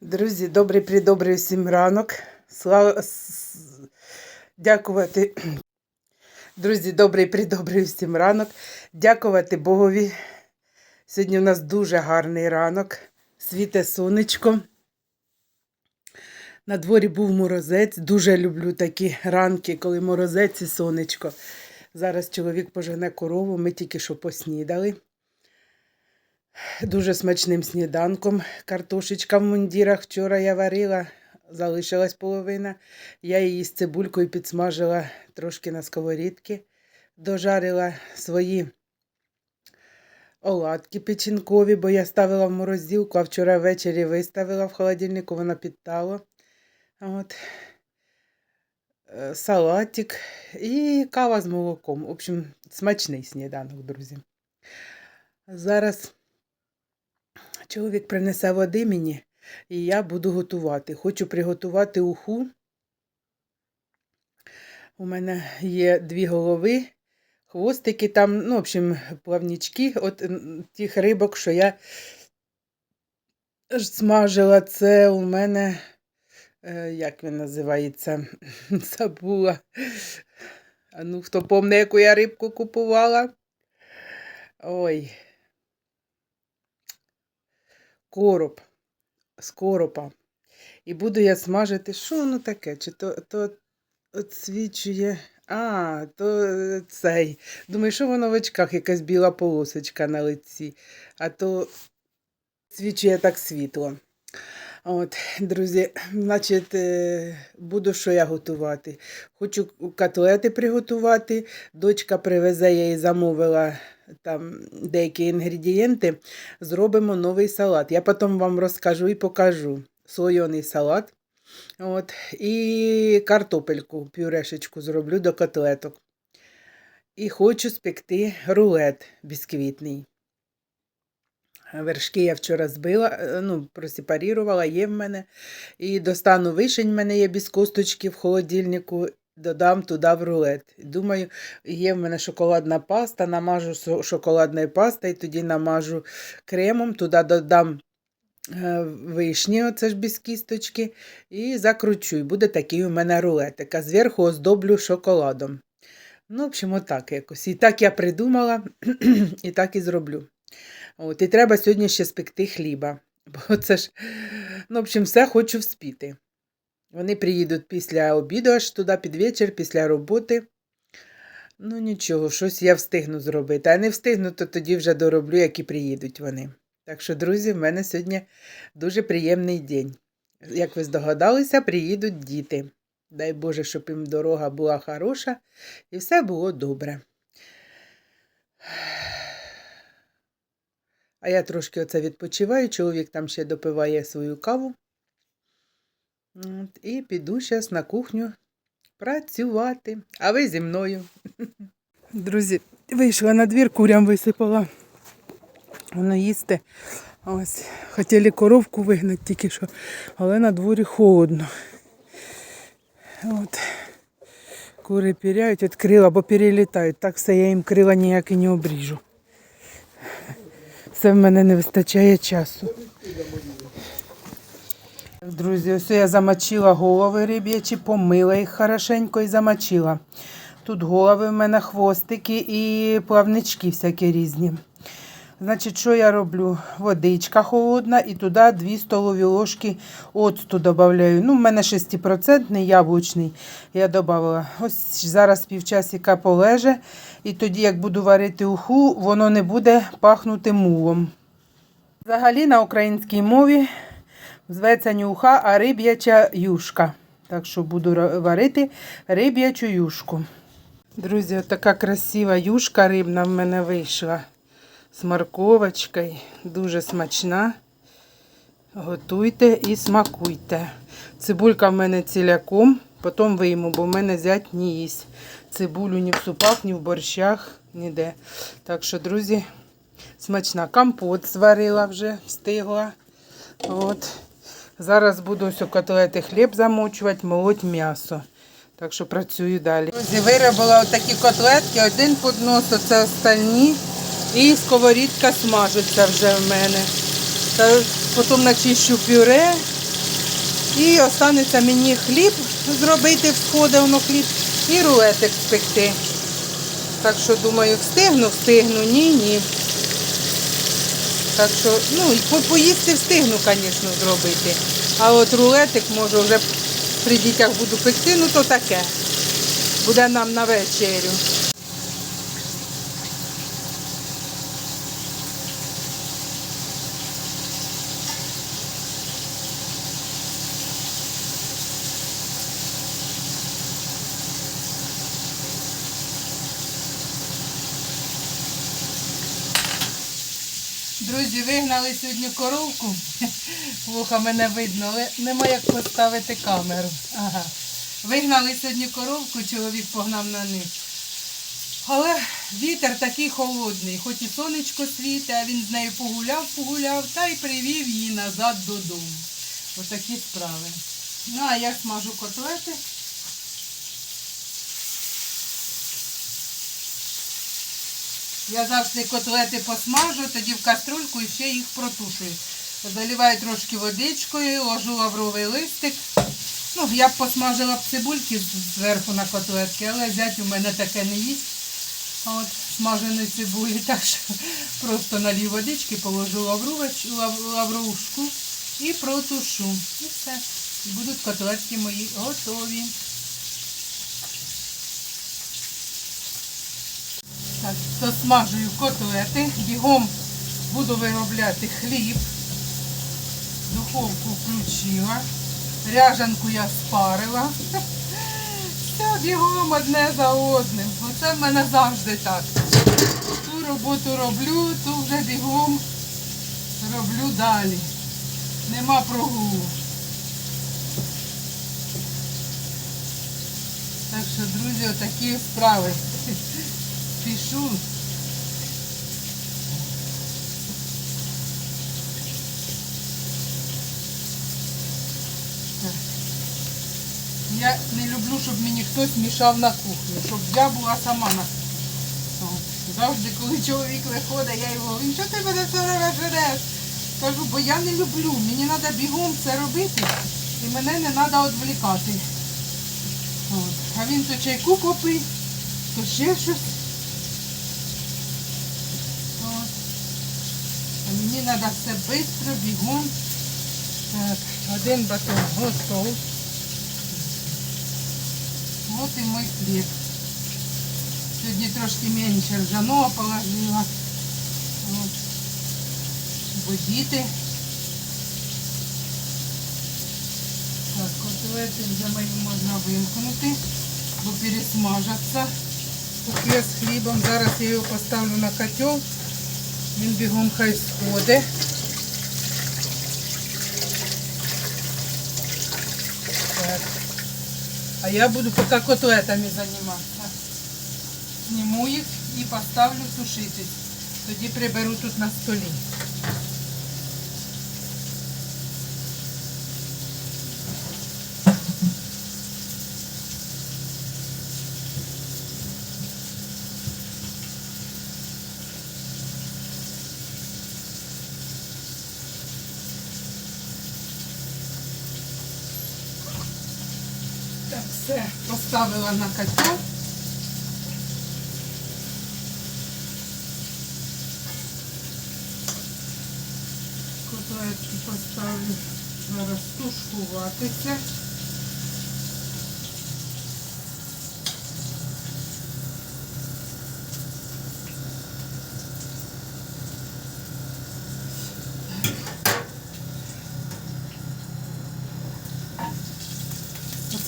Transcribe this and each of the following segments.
Друзі, добрий придобрий всім ранок. Слава... Дякувати. Друзі, добрий придобрий всім ранок. Дякувати Богові. Сьогодні у нас дуже гарний ранок. Світе сонечко. На дворі був морозець. Дуже люблю такі ранки, коли морозець і сонечко. Зараз чоловік пожене корову, ми тільки що поснідали. Дуже смачним сніданком. Картошечка в мундірах вчора я варила, залишилась половина. Я її з цибулькою підсмажила трошки на сковорідки, дожарила свої оладки печінкові, бо я ставила в морозилку, а вчора ввечері виставила в холодильнику, вона підтала. От. Е, Салатик і кава з молоком. В общем, смачний сніданок, друзі. Зараз чоловік принесе води мені, і я буду готувати. Хочу приготувати уху. У мене є дві голови, хвостики там, ну, в общем, плавнічки от тих рибок, що я смажила. Це у мене, е, як він називається, забула. А ну, хто помне, яку я рибку купувала? Ой. Короб з коропа. І буду я смажити, що воно таке? Чи то, то відсвічує. А, то е, цей. Думаю, що воно в очках якась біла полосочка на лиці, а то свічує так світло. От, друзі, значить, е, буду що я готувати. Хочу котлети приготувати. Дочка привезе, я їй замовила там деякі інгредієнти. Зробимо новий салат. Я потім вам розкажу і покажу. Слойоний салат. От, і картопельку, пюрешечку зроблю до котлеток. І хочу спекти рулет бісквітний. Вершки я вчора збила, е, ну, просепарірувала, є в мене. І достану вишень, в мене є без косточки в холодильнику, додам туди в рулет. Думаю, є в мене шоколадна паста, намажу шоколадною пастою, тоді намажу кремом, туди додам е, вишні, оце ж без кісточки, і закручу. І буде такий у мене рулетик. А зверху оздоблю шоколадом. Ну, в общем, отак якось. І так я придумала, і так і зроблю. От, і треба сьогодні ще спекти хліба. Бо це ж, ну, в общем, все хочу вспіти. Вони приїдуть після обіду аж туди під вечір, після роботи. Ну, нічого, щось я встигну зробити. А не встигну, то тоді вже дороблю, як і приїдуть вони. Так що, друзі, в мене сьогодні дуже приємний день. Як ви здогадалися, приїдуть діти. Дай Боже, щоб їм дорога була хороша і все було добре. А я трошки оце відпочиваю, чоловік там ще допиває свою каву. І піду зараз на кухню працювати. А ви зі мною. Друзі, вийшла на двір, курям висипала. Воно їсти. Ось, хотіли коровку вигнати тільки що, але на дворі холодно. От. Кури піряють, від крила, бо перелітають. Так все я їм крила ніяк і не обріжу. Все в мене не вистачає часу. Друзі, ось я замочила голови риб'ячі, помила їх хорошенько і замочила. Тут голови в мене хвостики і плавнички всякі різні. Значить, що я роблю? Водичка холодна і туди 2 столові ложки оцту додаю. Ну, в мене 6% яблучний. Я додала. Ось зараз півчасика полеже. І тоді, як буду варити уху, воно не буде пахнути мулом. Взагалі на українській мові зветься не уха, а риб'яча юшка. Так що буду варити риб'ячу юшку. Друзі, така красива юшка рибна в мене вийшла з морковочкою. Дуже смачна. Готуйте і смакуйте. Цибулька в мене ціляком, потім вийму, бо в мене зять не їсть. Цибулю ні в супах, ні в борщах, ніде. Так що, друзі, смачна. Компот зварила вже, встигла. От. Зараз буду ось котлети хліб замочувати, молоть м'ясо. Так що працюю далі. Друзі, виробила такі котлетки, один поднос, це остальні. І сковорідка смажиться вже в мене. Та потім начищу пюре І останеться мені хліб зробити, всходи воно хліб, і рулетик спекти. Так що думаю, встигну, встигну, ні, ні. Так що, ну, поїсти встигну, звісно, зробити. А от рулетик можу вже при дітях буду пекти, ну то таке. Буде нам на вечерю. Друзі, вигнали сьогодні коровку. Вуха мене видно, але нема як поставити камеру. Ага. Вигнали сьогодні коровку, чоловік погнав на них. Але вітер такий холодний, хоч і сонечко світе, а він з нею погуляв, погуляв та й привів її назад додому. Отакі справи. Ну, а я смажу котлети. Я завжди котлети посмажу, тоді в каструльку і ще їх протушую. Заливаю трошки водичкою, ложу лавровий листик. Ну, я б посмажила б цибульки зверху на котлетки, але зять у мене таке не їсть. От, смаженої цибулі, так що просто налью водички, положу лаврович, лаврушку і протушу. І все. І будуть котлетки мої готові. Так, засмажую котлети, бігом буду виробляти хліб. Духовку включила. Ряжанку я спарила. Все бігом одне за одним. Оце в мене завжди так. Ту роботу роблю, ту вже бігом роблю далі. Нема прогулу. Так що, друзі, отакі справи. Так. Я не люблю, щоб мені хтось мішав на кухню, щоб я була сама на кухні. Завжди, коли чоловік виходить, я його говорю, що ти мене все жереш? Кажу, бо я не люблю, мені треба бігом це робити і мене не треба відволікати. А він то чайку попить, то ще щось. От. А мені треба все швидко, бігом. Так, один батон готов. От і мой хліб. Сьогодні трошки менше ржаного положила. От. Бо діти. Так, котлети вже мої можна вимкнути, бо пересмажаться. Поки я з хлібом. Зараз я його поставлю на котел. Він бігом хай сходить. Так. А я буду поки котлетами займатися. Зніму їх і поставлю сушитись. Тоді приберу тут на столі. Так, все, поставила на котел. Котлетки поставлю зараз тушкуватися.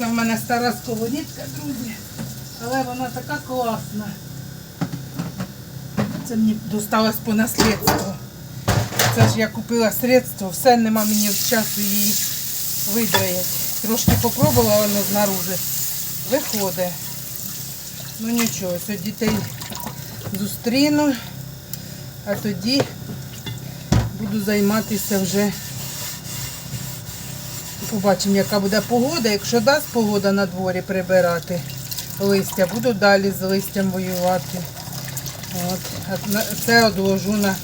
Оце в мене стара сковорідка, друзі. Але вона така класна. Це мені досталось по наслідству. Це ж я купила средство, все нема мені часу її видраять. Трошки попробувала воно знаружи. Виходить. Ну нічого, сьогодні дітей зустріну, а тоді буду займатися вже. Побачимо, яка буде погода. Якщо дасть погода на дворі прибирати листя, буду далі з листям воювати. От. Це одложу на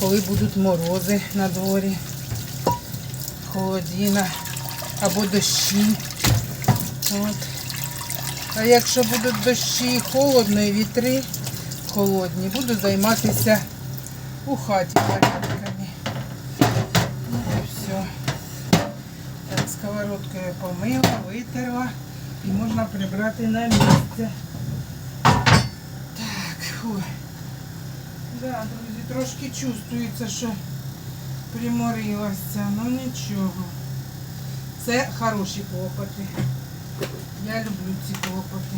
коли будуть морози на дворі, холодіна. або дощі. От. А якщо будуть дощі холодно і вітри холодні, буду займатися у хаті порядками. Ну і все. Так, сковородкою помила, витерла і можна прибрати на місце. Так, фу. Да, друзі, трошки чувствується, що приморилася, ну нічого. Це хороші клопоти. Я люблю ці клопоти.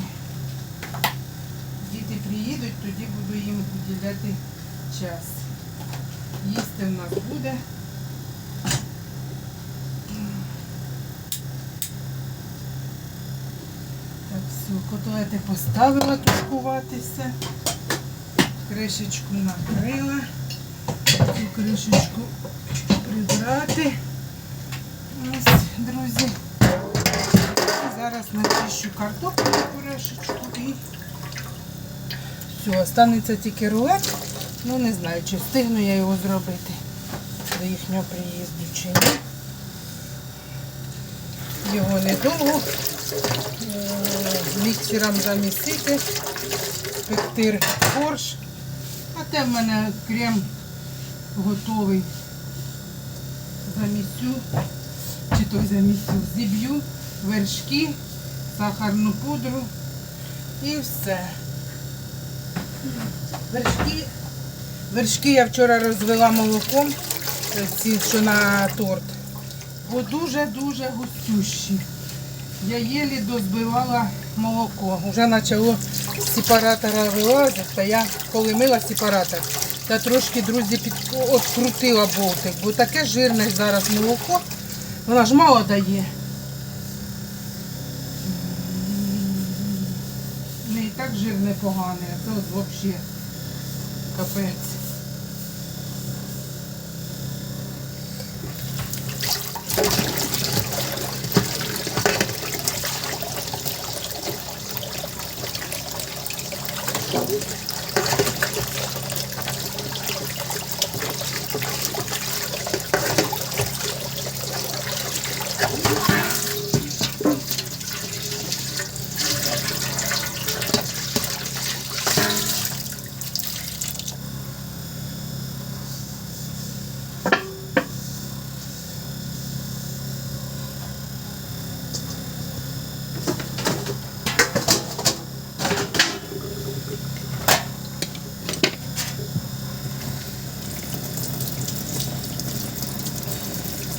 Діти приїдуть, тоді буду їм уділяти час. Їсти в нас буде. Так, все, котлети поставила тушкуватися. Кришечку накрила. Цю кришечку прибрати. Ось, друзі. Зараз начищу картоплю пюрешечку і все, останеться тільки рулет. Ну не знаю, чи встигну я його зробити до їхнього приїзду чи ні. Його недовго міксером замісити, пекти форш. А те в мене крем готовий. Замісю, чи той замісю, зіб'ю вершки, сахарну пудру і все. Вершки, вершки я вчора розвела молоком, е, ці, що на торт. Бо дуже-дуже густющі. Я єлі дозбивала молоко. Вже почало з сепаратора вилазити, та я коли мила сепаратор, та трошки, друзі, під... открутила болтик, бо таке жирне зараз молоко, вона ж мало дає. Не і так жир непоганий, а це взагалі капець.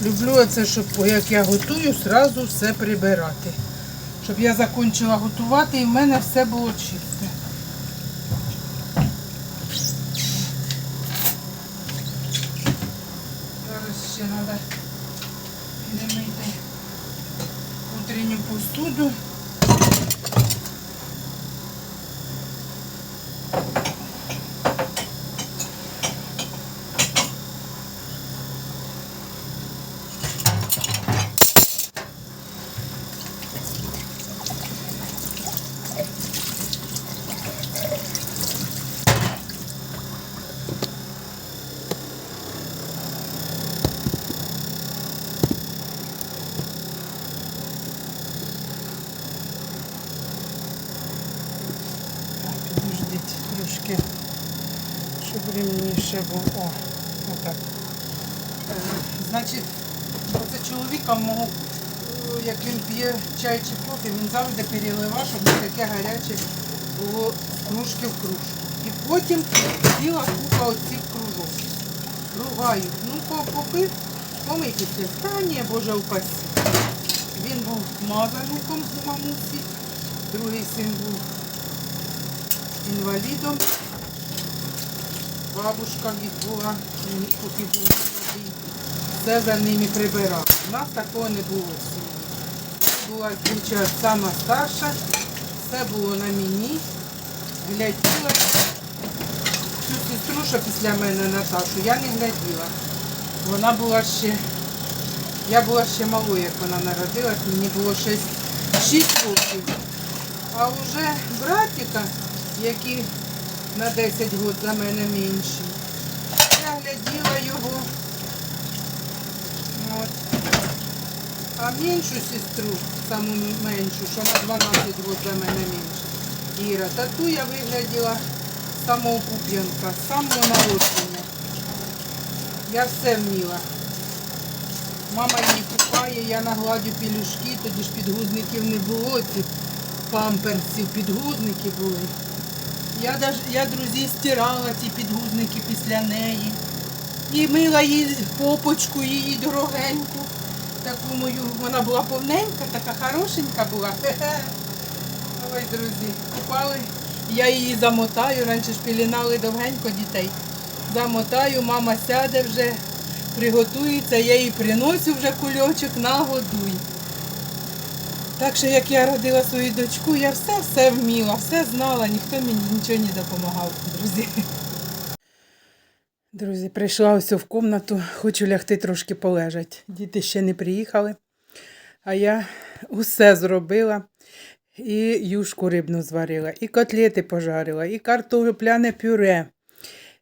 Люблю це, щоб як я готую, одразу все прибирати. Щоб я закінчила готувати і в мене все було чисте. Зараз ще треба перемити утренню посуду. Так, Підождіть трошки, щоб рівніше було. О, отак. Е, Значить, оце чоловіка мого, е, як він п'є чай чи кофе, він завжди переливав, щоб не таке гаряче було з кружки в кружку. І потім ціла купа оцих кружок. Ругаю. Ну, по- попив, помитися. Та ні, Боже упаси. Він був мазаником у мамусі, другий син був інвалідом. Бабушка їх була, поки був. Все за ними прибирав. У нас такого не було в сім'ї. Була куча сама старша, все було на мені. Гляділа. Цю сестру, після мене Наташу, я не гляділа. Вона була ще, я була ще малою, як вона народилась, мені було 6, 6 років. А вже братика, який на 10 років за мене менший, я гляділа його. От. А меншу сестру, саму меншу, що на 12 років за мене менше. Іра, та ту я вигляділа самого Куп'янка, самого народження. Я все вміла. Мама її купає, я нагладю пілюшки, тоді ж підгузників не було, цих памперсів, підгузники були. Я, даже, я друзі, стирала ті підгузники після неї. І мила їй попочку, її дорогеньку. Таку мою, вона була повненька, така хорошенька була. Ой, друзі, купали. Я її замотаю, раніше ж пілінали довгенько дітей. Замотаю, мама сяде вже, приготується, я їй приносю вже кульочок, нагодуй. Так що, як я родила свою дочку, я все-все вміла, все знала, ніхто мені нічого не допомагав, друзі. Друзі, прийшла ось в кімнату, хочу лягти трошки полежати. Діти ще не приїхали, а я усе зробила. І юшку рибну зварила, і котлети пожарила, і картопляне пюре,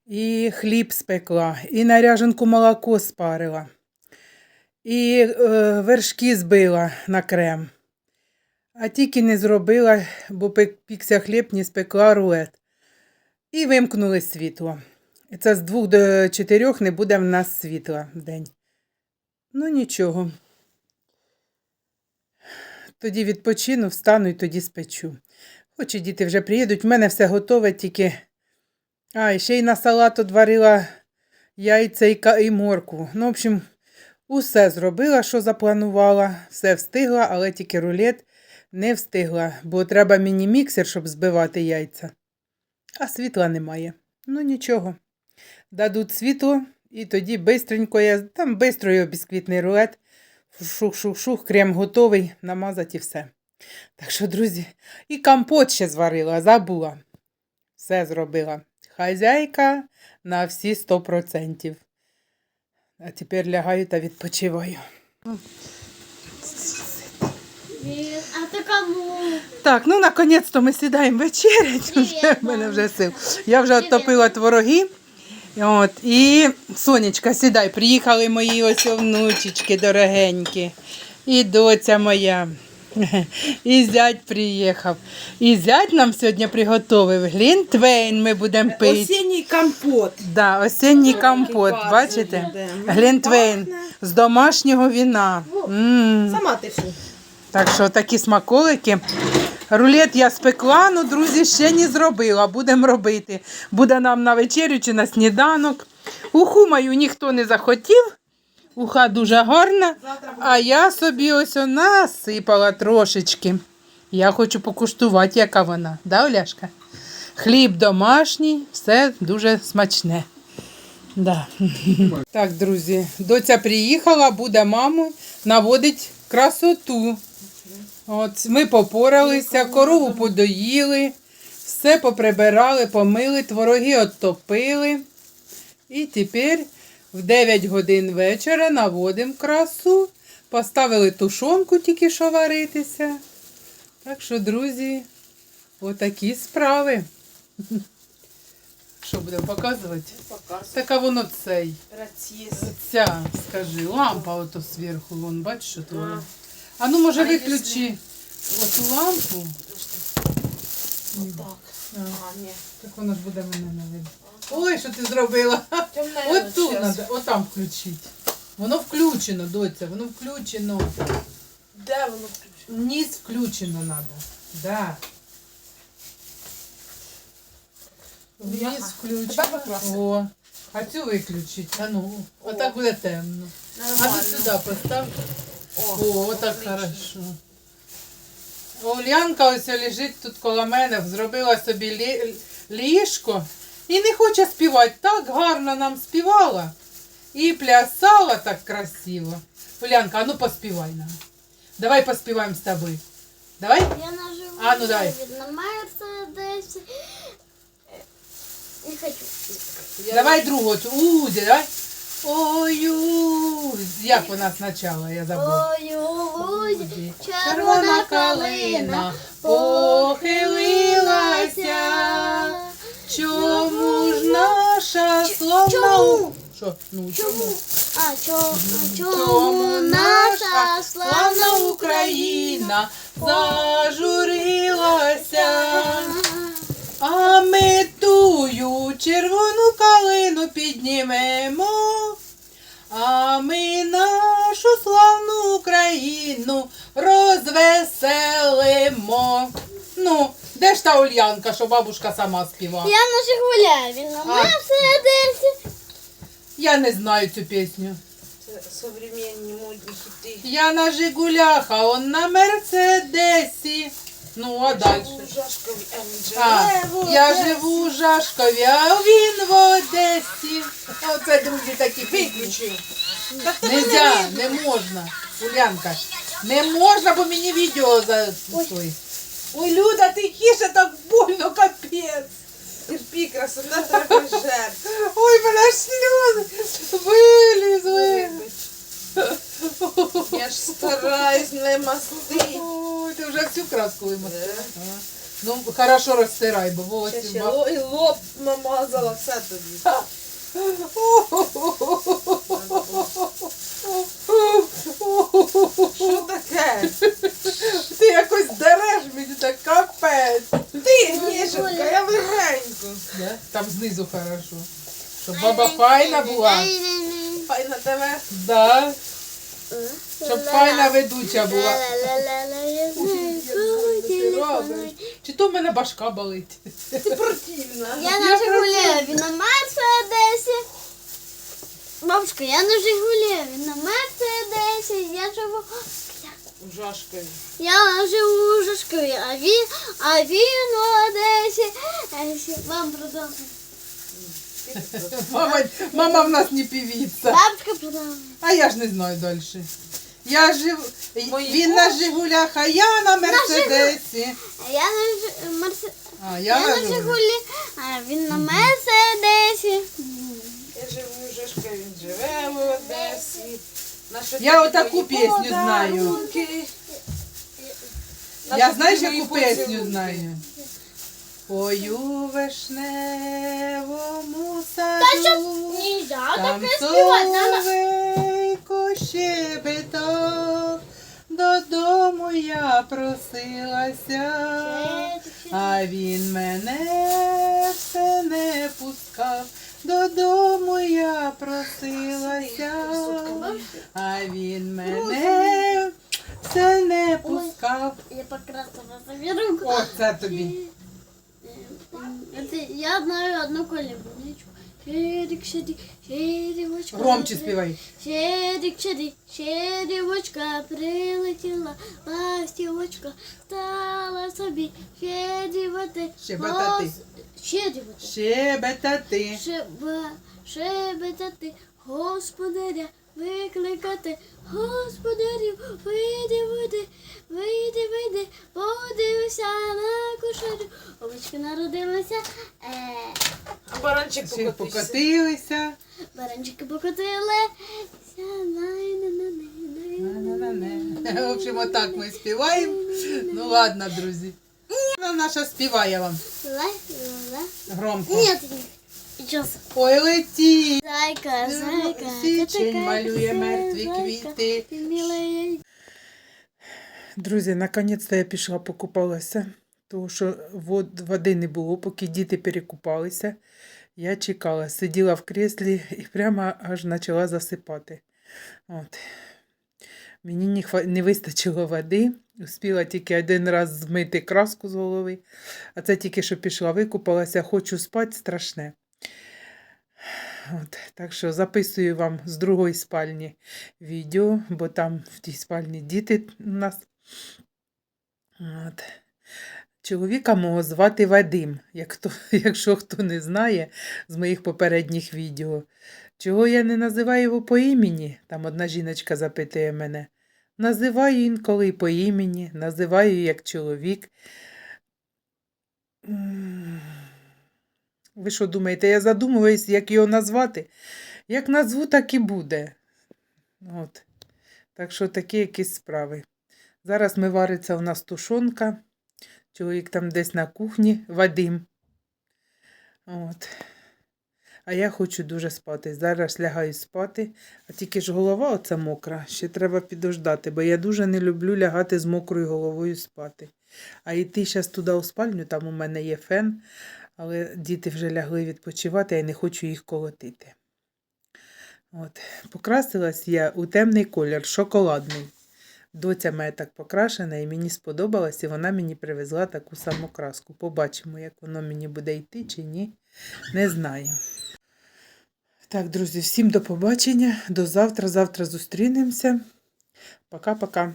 і хліб спекла, і наряженку молоко спарила, і е, вершки збила на крем. А тільки не зробила, бо пікся хліб, не спекла рулет. І вимкнули світло. І це з двох до чотирьох не буде в нас світла в день. Ну нічого. Тоді відпочину, встану і тоді спечу. Хоч і діти вже приїдуть, в мене все готове, тільки. А, ще й на салат одварила яйця і, ка- і моркву. Ну, в общем, усе зробила, що запланувала, все встигла, але тільки рулет не встигла, бо треба міні-міксер, щоб збивати яйця. А світла немає. Ну нічого. Дадуть світло, і тоді бистренько я, там бистро його бісквітний рулет. Шух-шух-шух, крем готовий, намазати і все. Так що, друзі, і компот ще зварила, забула. Все зробила. Хазяйка на всі 100%. А тепер лягаю та відпочиваю. А ты кому? Так, ну наконець-то ми сідаємо вечерять. Вже в мене вже сил. Я вже оттопила твороги. От, і Сонечка, сідай, приїхали мої ось внучечки дорогенькі. І доця моя. І зять приїхав. І зять нам сьогодні приготовив глінтвейн ми будемо пити. Осінній компот. Да, осінній компот, пахне, бачите? Глінтвейн з домашнього віна. Сама ти фу. Так що такі смаколики. Рулет я спекла, ну, друзі, ще не зробила. Будемо робити. Буде нам на вечерю чи на сніданок. Уху мою ніхто не захотів. Уха дуже гарна. А я собі ось насипала трошечки. Я хочу покуштувати, яка вона. Да, Оляшка? Хліб домашній, все дуже смачне. Да. Так, друзі, доця приїхала, буде маму наводить красоту. От, ми попоралися, корову подоїли, все поприбирали, помили, твороги оттопили. І тепер в 9 годин вечора наводимо красу. Поставили тушонку тільки що варитися. Так що, друзі, отакі справи. Що будемо показувати? Така воно цей. Раціс. Ця, скажи, лампа ото зверху, вон, бачиш, що твоє. А ну, може, виключи оту лампу. Отак. А, А, ні. так воно ж буде мене не видно. Ой, що ти зробила? Темне От тут треба, отам включити. Воно включено, доця, воно включено. Де воно включено? Низ включено треба. Да. Низ включено. О. А цю виключить. А ну, отак буде темно. А ну сюди постав. О, О, отлично. хорошо. Ульянка ось лежить тут коло мене, зробила собі лі- ліжко і не хоче співати. Так гарно нам співала. І плясала так красиво. Улянка, а ну поспівай нам. Давай поспіваємо з тобою. Давай? Я нажимаю А, ну давай. на Мерседес. Не хочу. Давай другу. Узі, давай. Ой. Як вона спочатку, я забула. Ой, лузі Червона калина похилилася. Чому ж наша славна... Чому? Що? Ну, Чому? А чому, чому наша славна країна зажурилася. А ми тую червону калину піднімемо, а ми нашу славну Україну розвеселимо. Ну, де ж та Ульянка, що бабушка сама співала? Я на Жигуляві, на. Мерседесі. Я не знаю цю пісню. Современні модні хіти. Я на Жигулях, а он на Мерседесі. Ну, а далі. А я живу у Жашкові, а він в Одесі. Оце друзі такі Виключив. Нельзя, не можна. Улянка, не можна, бо мені відео за той. Ой, Люда, ти тише, так больно, капець. Терпі, красота треба жертв. Ой, мене ж сльози вилізли. Я ж стараюсь не мастити. Ой, ти вже всю краску вимастила. Ну, хорошо розтирай, бо Ще волосся ще ба- ло- і лоб намазала, все тобі. Що таке? Ти якось дереш мені так капець. Ти, Ніженка, я легенько. Там знизу хорошо. Щоб баба файна була. Хай на тебе. Да. Щоб файна ведуча була. Чи то в мене башка болить? Ти противна. Я на Жигулеві, на Мерседесі. Бабушка, я на Жигулеві, на Мерседесі. Я живу. Жашкові. Я живу у Жашкові, а він, а він у Одесі. Е, Вам продовжує. Мама, мама в нас не певіця. Бабушка продовжує. А я ж не знаю далі. Я жив... Мої Він на Жигулях, а я на Мерседесі. Я на Мерсе... А, Я я на Жигулі, а він на Мерседесі. Я живу у Жашкові, він живе в Одесі. Я отаку пісню знаю. Я знаєш, яку пісню знаю? Ой, у вишневому саду. Там щебетав, додому я просилася, а він мене все не пускав, додому я просилася, а він мене все не пускав. Я покрасила собі руку. Оце тобі. Це Я знаю одну колібничку. Щедик, щедик, щедівочка. Громче співай. Щедик, щедик, щедівочка прилетіла, ластівочка стала собі щедівати. Щебетати. Щебетати. Шеба, шебетати, господаря викликати, господарів, вийди, вийди, вийди, вийди, подивися на кошарю. Овечки народилися, е, А баранчик покотився. покотилися. баранчики покотилися. В общем, отак ми співаємо. Ну ладно, друзі. Вона наша співає вам громко. Нет, сейчас. Ой, леті. Зайка, зайка, Січень малює мертві квіти. Друзі, наконець-то я пішла покупалася, тому що вод, води не було, поки діти перекупалися. Я чекала, сиділа в креслі і прямо аж почала засипати. От. Мені не, хва... не вистачило води, успіла тільки один раз змити краску з голови, а це тільки що пішла, викупалася, хочу спати страшне. От, так що записую вам з другої спальні відео, бо там в тій спальні діти у нас. От. Чоловіка мого звати Вадим, як хто, якщо хто не знає з моїх попередніх відео. Чого я не називаю його по імені? Там одна жіночка запитує мене. Називаю інколи по імені, називаю як чоловік. Ви що думаєте, я задумуюсь, як його назвати? Як назву, так і буде. От. Так що такі якісь справи. Зараз ми вариться у нас тушонка. Чоловік там десь на кухні, Вадим. От. А я хочу дуже спати. Зараз лягаю спати, а тільки ж голова оця мокра. Ще треба підождати, бо я дуже не люблю лягати з мокрою головою спати. А йти зараз туди у спальню, там у мене є фен, але діти вже лягли відпочивати, я не хочу їх колотити. От. Покрасилась я у темний колір, шоколадний. Доця моя так покрашена, і мені сподобалось, і вона мені привезла таку саму краску. Побачимо, як воно мені буде йти чи ні. Не знаю. Так, друзі, всім до побачення. До завтра. Завтра зустрінемося. Пока-пока.